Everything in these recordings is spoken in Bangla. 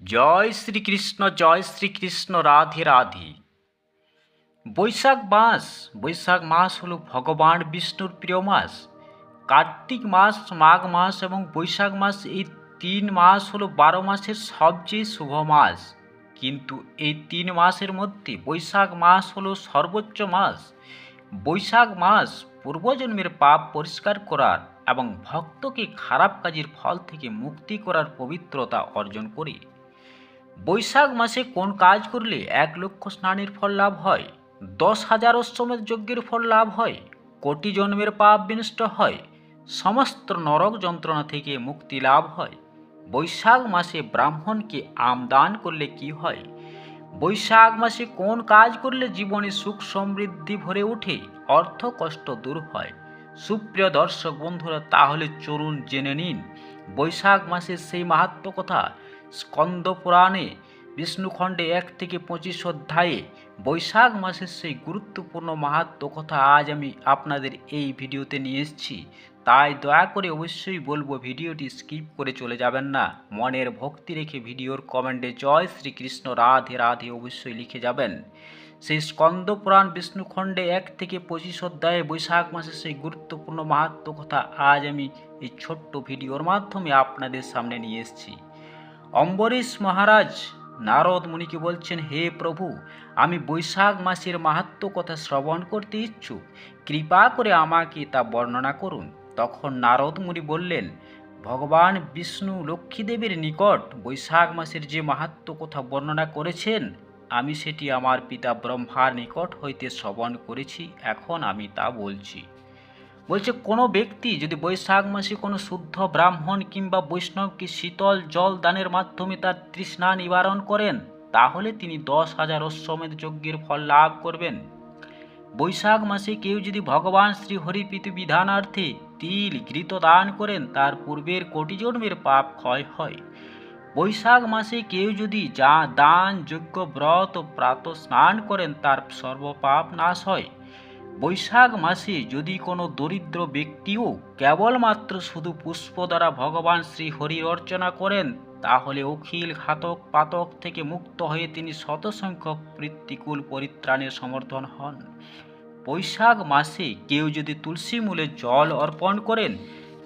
জয় শ্রীকৃষ্ণ জয় শ্রীকৃষ্ণ, রাধে রাধে। বৈশাখ মাস বৈশাখ মাস হলো ভগবান বিষ্ণুর প্রিয় মাস। কার্তিক মাস, মাঘ মাস এবং বৈশাখ মাস এই তিন মাস হলো বারো মাসের সবচেয়ে শুভ মাস। কিন্তু এই তিন মাসের মধ্যে বৈশাখ মাস হলো সর্বোচ্চ মাস। বৈশাখ মাস পূর্বজন্মের পাপ পরিষ্কার করার এবং ভক্তকে খারাপ কাজের ফল থেকে মুক্তি করার পবিত্রতা অর্জন করে। বৈশাখ মাসে কোন কাজ করলে এক লক্ষ স্নানের ফল লাভ হয়? দশ হাজার অশ্বমেধ যজ্ঞের ফল লাভ হয়? কোটি জন্মের পাপ বিনষ্ট হয়? সমস্ত নরক যন্ত্রণা থেকে মুক্তি লাভ হয়? বৈশাখ মাসে ব্রাহ্মণকে আমদান করলে কি হয়? বৈশাখ মাসে কোন কাজ করলে জীবনে সুখ সমৃদ্ধি ভরে ওঠে? অর্থ কষ্ট দূর হয়। সুপ্রিয় দর্শক বন্ধুরা, তাহলে চলুন জেনে নিন, বৈশাখ মাসের সেই মাহাত্ম কথা। স্কন্দ পুরাণে বিষ্ণুখণ্ডে এক থেকে পঁচিশ অধ্যায়ে বৈশাখ মাসের সেই গুরুত্বপূর্ণ মাহাত্ম কথা আজ আমি আপনাদের এই ভিডিওতে নিয়ে এসেছি। তাই দয়া করে অবশ্যই বলব ভিডিওটি স্কিপ করে চলে যাবেন না। মনের ভক্তি রেখে ভিডিওর কমেন্টে জয় শ্রীকৃষ্ণ, রাধে রাধে অবশ্যই লিখে যাবেন। সেই স্কন্দ পুরাণ বিষ্ণুখণ্ডে এক থেকে পঁচিশ অধ্যায়ে বৈশাখ মাসের সেই গুরুত্বপূর্ণ মাহাত্ম কথা আজ আমি এই ছোট্ট ভিডিওর মাধ্যমে আপনাদের সামনে নিয়ে এসেছি। অম্বরীশ মহারাজ, নারদ মুনিকে বলছেন, হে প্রভু, আমি বৈশাখ মাসের মাহাত্ম কথা শ্রবণ করতে ইচ্ছুক। কৃপা করে আমাকে তা বর্ণনা করুন। তখন নারদ মুনি বললেন, ভগবান বিষ্ণু লক্ষ্মীদেবীর নিকট বৈশাখ মাসের যে মাহাত্ম কথা বর্ণনা করেছেন, আমি সেটি আমার পিতা ব্রহ্মার নিকট হইতে শ্রবণ করেছি। এখন আমি তা বলছি। বলছে, কোনো ব্যক্তি যদি বৈশাখ মাসে কোনো শুদ্ধ ব্রাহ্মণ কিংবা বৈষ্ণবকে শীতল জল দানের মাধ্যমে তার তৃষ্ণা নিবারণ করেন, তাহলে তিনি দশ হাজার অশ্বমেধ যজ্ঞের ফল লাভ করবেন। বৈশাখ মাসে কেউ যদি ভগবান শ্রী হরিপ্রীতি বিধানার্থে তিল, ঘৃত দান করেন, তার পূর্বের কোটি জন্মের পাপ ক্ষয় হয়। বৈশাখ মাসে কেউ যদি যা দান, যজ্ঞ, ব্রত প্রাত স্নান করেন, তার সর্বপাপ নাশ হয়। বৈশাখ মাসে যদি কোনো দরিদ্র ব্যক্তিও কেবলমাত্র শুধু পুষ্প দ্বারা ভগবান শ্রী হরির অর্চনা করেন, তাহলে অখিল ঘাতক পাতক থেকে মুক্ত হয়ে তিনি শত সংখ্যক প্রীতিকুল পরিত্রাণের সমর্থন হন। বৈশাখ মাসে কেউ যদি তুলসী মূলে জল অর্পণ করেন,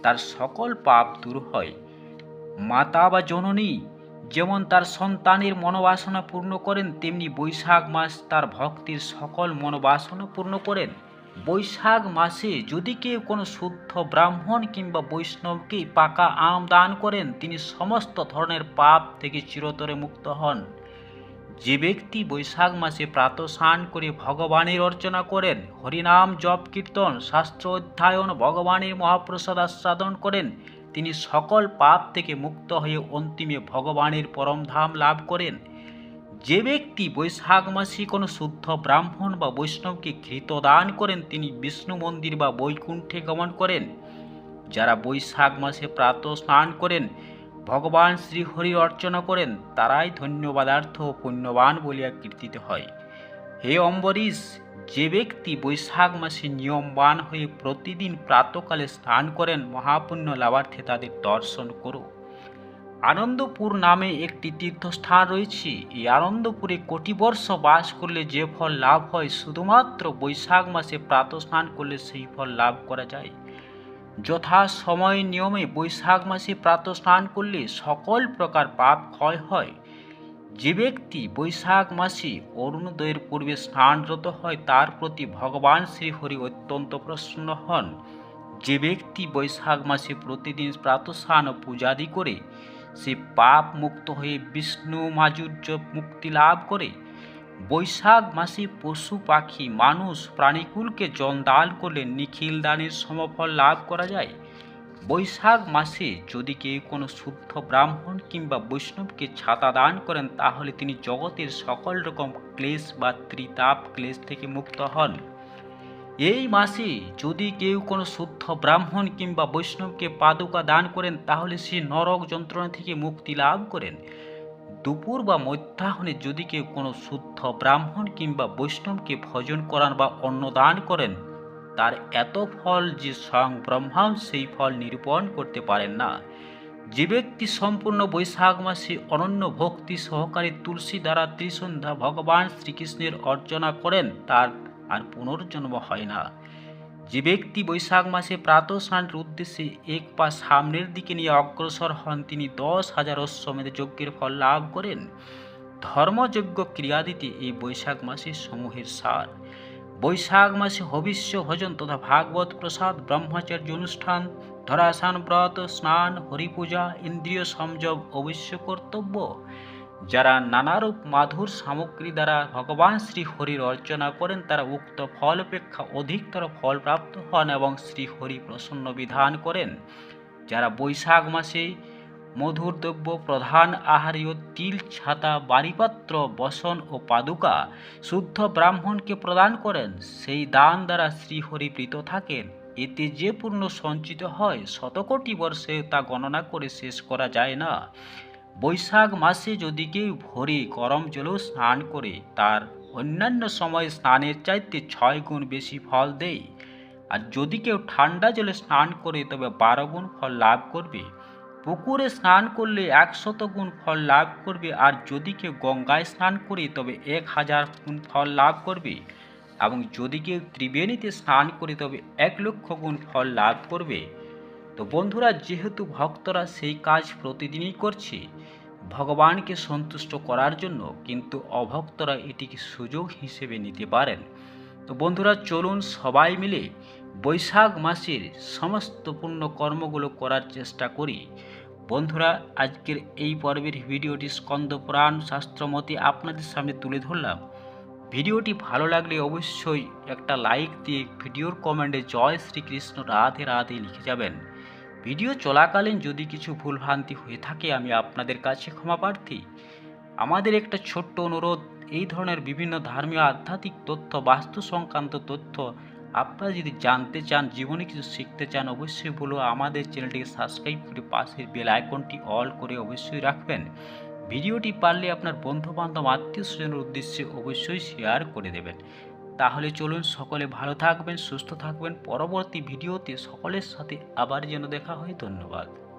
তার সকল পাপ দূর হয়। মাতা বা জননী যেমন তার সন্তানের মনোবাসনা পূর্ণ করেন, তেমনি বৈশাখ মাস তার ভক্তির সকল মনোবাসনা পূর্ণ করেন। বৈশাখ মাসে যদি কেউ কোনো শুদ্ধ ব্রাহ্মণ কিংবা বৈষ্ণবকে পাকা আম দান করেন, তিনি সমস্ত ধরনের পাপ থেকে চিরতরে মুক্ত হন। যে ব্যক্তি বৈশাখ মাসে প্রাত স্নান করে ভগবানের অর্চনা করেন, হরিনাম জপ কীর্তন, শাস্ত্র অধ্যয়ন, ভগবানের মহাপ্রসাদ আস্বাদন করেন তিনি সকল পাপ থেকে মুক্ত হয়ে অন্তিমে ভগবানের পরমধাম লাভ করেন। যে ব্যক্তি বৈশাখ মাসে কোনো শুদ্ধ ব্রাহ্মণ বা বৈষ্ণবকে ঘৃত দান করেন, তিনি বিষ্ণু মন্দির বা বৈকুণ্ঠে গমন করেন। যারা বৈশাখ মাসে প্রাত স্নান করেন, ভগবান শ্রীহরির অর্চনা করেন, তারাই ধন্যবাদার্থ ও পুণ্যবান বলিয়া কীর্তিত হয়। হে অম্বরীশ, যে ব্যক্তি বৈশাখ মাসে নিয়মবান হয়ে প্রতিদিন প্রাতকালে স্নান করেন, মহাপুণ্য লাভার্থে তাদের দর্শন করো। আনন্দপুর নামে একটি তীর্থস্থান রয়েছে। এই আনন্দপুরে কোটি বর্ষ বাস করলে যে ফল লাভ হয়, শুধুমাত্র বৈশাখ মাসে প্রাত স্নান করলে সেই ফল লাভ করা যায়। যথা সময় নিয়মে বৈশাখ মাসে প্রাত স্নান করলে সকল প্রকার পাপ ক্ষয় হয়। যে ব্যক্তি বৈশাখ মাসে অরুণোদয়ের পূর্বে স্নানরত হয়, তার প্রতি ভগবান শ্রীহরি অত্যন্ত প্রসন্ন হন। যে ব্যক্তি বৈশাখ মাসে প্রতিদিন প্রাতস্নান ও পূজাদি করে, সে পাপ মুক্ত হয়ে বিষ্ণু মাধুর্য মুক্তি লাভ করে। বৈশাখ মাসে পশু পাখি, মানুষ, প্রাণীকুলকে জল দান করলে নিখিল দানের সমফল লাভ করা যায়। বৈশাখ মাসে যদি কেউ কোনো শুদ্ধ ব্রাহ্মণ কিংবা বৈষ্ণবকে ছাতা দান করেন, তাহলে তিনি জগতের সকল রকম ক্লেশ বা ত্রিতাপ ক্লেশ থেকে মুক্ত হন। এই মাসে যদি কেউ কোনো শুদ্ধ ব্রাহ্মণ কিংবা বৈষ্ণবকে পাদুকা দান করেন, তাহলে সে নরক যন্ত্রণা থেকে মুক্তি লাভ করেন। দুপুর বা মধ্যাহ্নে যদি কেউ কোনো শুদ্ধ ব্রাহ্মণ কিংবা বৈষ্ণবকে ভজন করান বা অন্নদান করেন তার এত ফল যে স্বয়ং ব্রহ্মাও সেই ফল নিরূপণ করতে পারেন না। যে ব্যক্তি সম্পূর্ণ বৈশাখ মাসে অনন্য ভক্তি সহকারে তুলসী দ্বারা ত্রিসন্ধ্যা ভগবান শ্রীকৃষ্ণের অর্চনা করেন, তার আর পুনর্জন্ম হয় না। যে ব্যক্তি বৈশাখ মাসে প্রাতঃ স্নানের উদ্দেশ্যে এক পা সামনের দিকে নিয়ে অগ্রসর হন, তিনি দশ হাজার অশ্বমেধ যজ্ঞের ফল লাভ করেন। ধর্মযজ্ঞ ক্রিয়াদিতে এই বৈশাখ মাসে সমূহের সার। বৈশাখ মাসে হবিষ্য ভজন তথা ভাগবত প্রসাদ, ব্রহ্মচর্য অনুষ্ঠান ধরাসান ব্রত, স্নান, হরিপূজা, ইন্দ্রিয় সংযম অবশ্য কর্তব্য। যারা নানারূপ মাধুর সামগ্রী দ্বারা ভগবান শ্রী হরির অর্চনা করেন, তারা উক্ত ফল অপেক্ষা অধিকতর ফল প্রাপ্ত হন এবং শ্রী হরি প্রসন্ন বিধান করেন। যারা বৈশাখ মাসে মধুর দ্রব্য প্রধান আহারীয় তিল, ছাতা, বাড়িপাত্র, বসন ও পাদুকা শুদ্ধ ব্রাহ্মণকে প্রদান করেন। সেই দান দ্বারা শ্রীহরি প্রীত থাকেন। এতে যে পূর্ণ সঞ্চিত হয়, শতকোটি বর্ষে তা গণনা করে শেষ করা যায় না। বৈশাখ মাসে যদি কেউ ভোরে গরম জলেও স্নান করে, তার অন্যান্য সময় স্নানের চাইতে ছয় গুণ বেশি ফল দেয়। আর যদি কেউ ঠান্ডা জলে স্নান করে, তবে বারো গুণ ফল লাভ করবে। পুকুরে স্নান করলে একশত গুণ ফল লাভ করবে, আর যদি কেউ গঙ্গায় স্নান করে, তবে এক হাজার গুণ ফল লাভ করবে। এবং যদি কেউ ত্রিবেণীতে স্নান করে, তবে এক লক্ষ গুণ ফল লাভ করবে। তো বন্ধুরা, যেহেতু ভক্তরা সেই কাজ প্রতিদিনই করছে, ভগবানকে সন্তুষ্ট করার জন্য কিন্তু অভক্তরা এটিকে সুযোগ হিসেবে নিতে পারেন। তো বন্ধুরা, চলুন সবাই মিলে বৈশাখ মাসের সমস্ত পূর্ণ কর্মগুলো করার চেষ্টা করি। বন্ধুরা, আজকের এই পর্বের ভিডিওটি স্কন্দ পুরাণ শাস্ত্রমতে আপনাদের সামনে তুলে ধরলাম। ভিডিওটি ভালো লাগলে অবশ্যই একটা লাইক দিয়ে ভিডিওর কমেন্টে জয় শ্রীকৃষ্ণ রাধে রাধে লিখে যাবেন। ভিডিও চলাকালীন যদি কিছু ভুলভ্রান্তি হয়ে থাকে, আমি আপনাদের কাছে ক্ষমা প্রার্থী। আমাদের একটা ছোট্ট অনুরোধ, এই ধরনের বিভিন্ন ধর্মীয় আধ্যাত্মিক তথ্য, বাস্তু সংক্রান্ত তথ্য আপনারা যদি জানতে চান, জীবনে কিছু শিখতে চান, অবশ্যই বলো আমাদের চ্যানেলটিকে সাবস্ক্রাইব করে পাশের বেল আইকনটি অল করে অবশ্যই রাখবেন। ভিডিওটি পারলে আপনার বন্ধুবান্ধব, আত্মীয় স্বজনের উদ্দেশ্যে অবশ্যই শেয়ার করে দেবেন। তাহলে চলুন, সকলে ভালো থাকবেন, সুস্থ থাকবেন। পরবর্তী ভিডিওতে সকলের সাথে আবার যেন দেখা হয়। ধন্যবাদ।